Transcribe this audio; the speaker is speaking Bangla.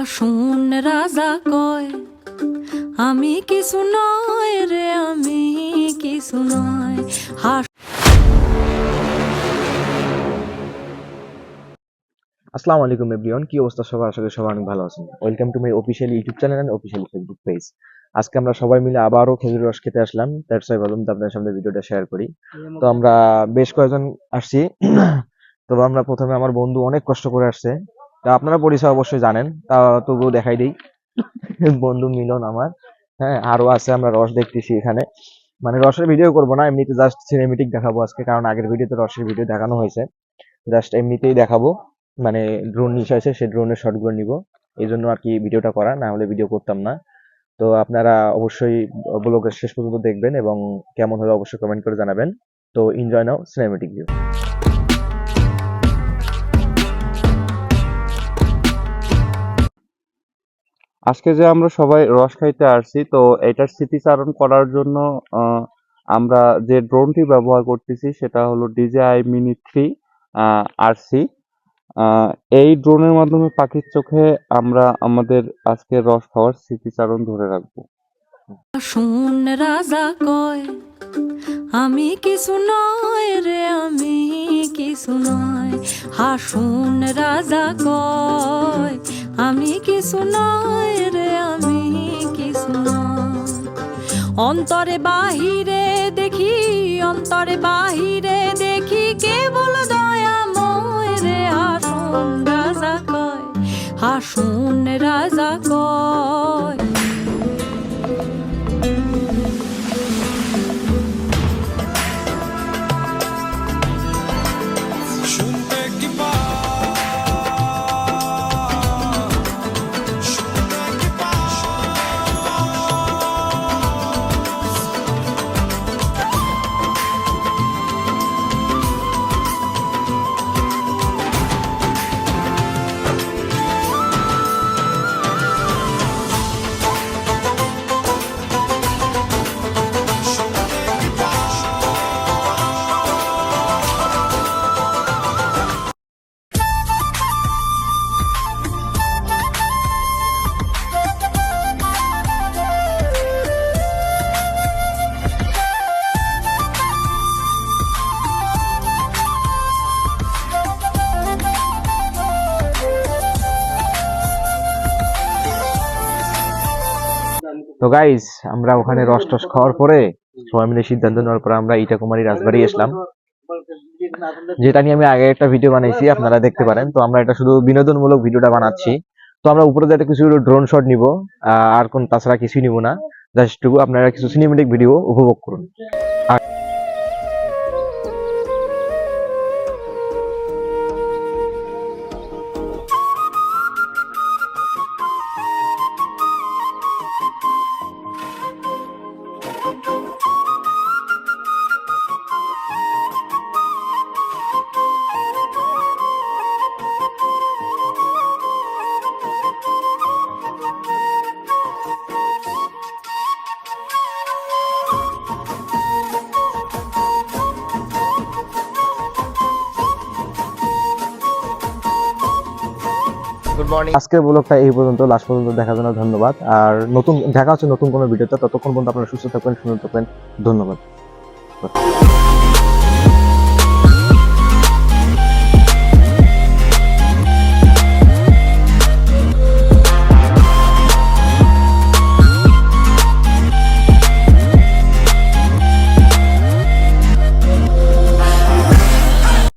রাজা কয়, আমি কিছু নয় রে, আমি কিছু নয়। আসসালামু আলাইকুম এভরিওয়ান, কি অবস্থা সবার? আশা করি সবাই অনেক ভালো আছেন। Welcome to my official YouTube channel and official Facebook page আজকে আমরা সবাই মিলে আবারও খেজুর রস খেতে আসলাম। দ্যাটস ওয়াই ভাবলাম যে আপনাদের সামনে ভিডিওটা শেয়ার করি। তো আমরা বেশ কয়েকজন আসছি। তো আমরা প্রথমে আমার বন্ধু অনেক কষ্ট করে আসছে। তা আপনারা পরিচয় অবশ্যই জানেন। তা তবুও দেখাই দিই। বন্ধু মিলন আমার। হ্যাঁ আরও আছে, আমরা রস দেখতেছি এখানে। মানে রসের ভিডিও করব না, এমনিতে জাস্ট সিনেমেটিক দেখাবো আজকে, কারণ আগের ভিডিওতে রসের ভিডিও দেখানো হয়েছে। জাস্ট এমনিতেই দেখাবো। মানে ড্রোন নিশা আছে সেই ড্রোনের শটগুলো নিব। এই জন্য আর কি ভিডিওটা করা, না হলে ভিডিও করতাম না। তো আপনারা অবশ্যই ব্লগের শেষ পর্যন্ত দেখবেন এবং কেমন হলো অবশ্যই কমেন্ট করে জানাবেন। তো এনজয় নাও সিনেমেটিক ভিউ আজকে যে আমরা সবাই রস খাইতে আসছি, তো এটার স্মৃতিচারণ করার জন্য আমরা যে ড্রোনটি ব্যবহার করতেছি সেটা হলো ডিজেআই মিনি থ্রি আরসি এই ড্রোনের মাধ্যমে পাখির চোখে আমরা আমাদের আজকে রস খাওয়ার স্মৃতিচারণ ধরে রাখব। শুন রাজা কয়, আমি কিছু নয় রে, আমি কিছু নয়। হাসুন রাজা কয় আমি কিছু নয় রে, আমি কিছু নয়। অন্তরে বাহিরে দেখি, অন্তরে বাহিরে দেখি কেবল দয়াময় রে, আসুন রাজা কয় হাসুন রাজা কয়। তো গাইস আমরা ওখানে রস টস খাওয়ার পরে সবাই মিলে সিদ্ধান্ত নেওয়ার পরে আমরা ইটা কুমারী রাজবাড়ি এসলাম যেটা নিয়ে আমি আগে একটা ভিডিও বানাইছি, আপনারা দেখতে পারেন। তো আমরা এটা শুধু বিনোদনমূলক ভিডিওটা বানাচ্ছি। তো আমরা উপরে যাতে কিছু ড্রোন শট নিব আর কোন তাছাড়া কিছুই নিব না। জাস্ট আপনারা কিছু সিনেমেটিক ভিডিও উপভোগ করুন। মর্নিং আজকের ব্লগটা এই পর্যন্ত লাস্ট পর্যন্ত দেখার জন্য ধন্যবাদ। আর নতুন, দেখা হচ্ছে নতুন কোনো ভিডিওতে, ততক্ষণ পর্যন্ত আপনারা সুস্থ থাকবেন, সুন্দর থাকবেন। ধন্যবাদ।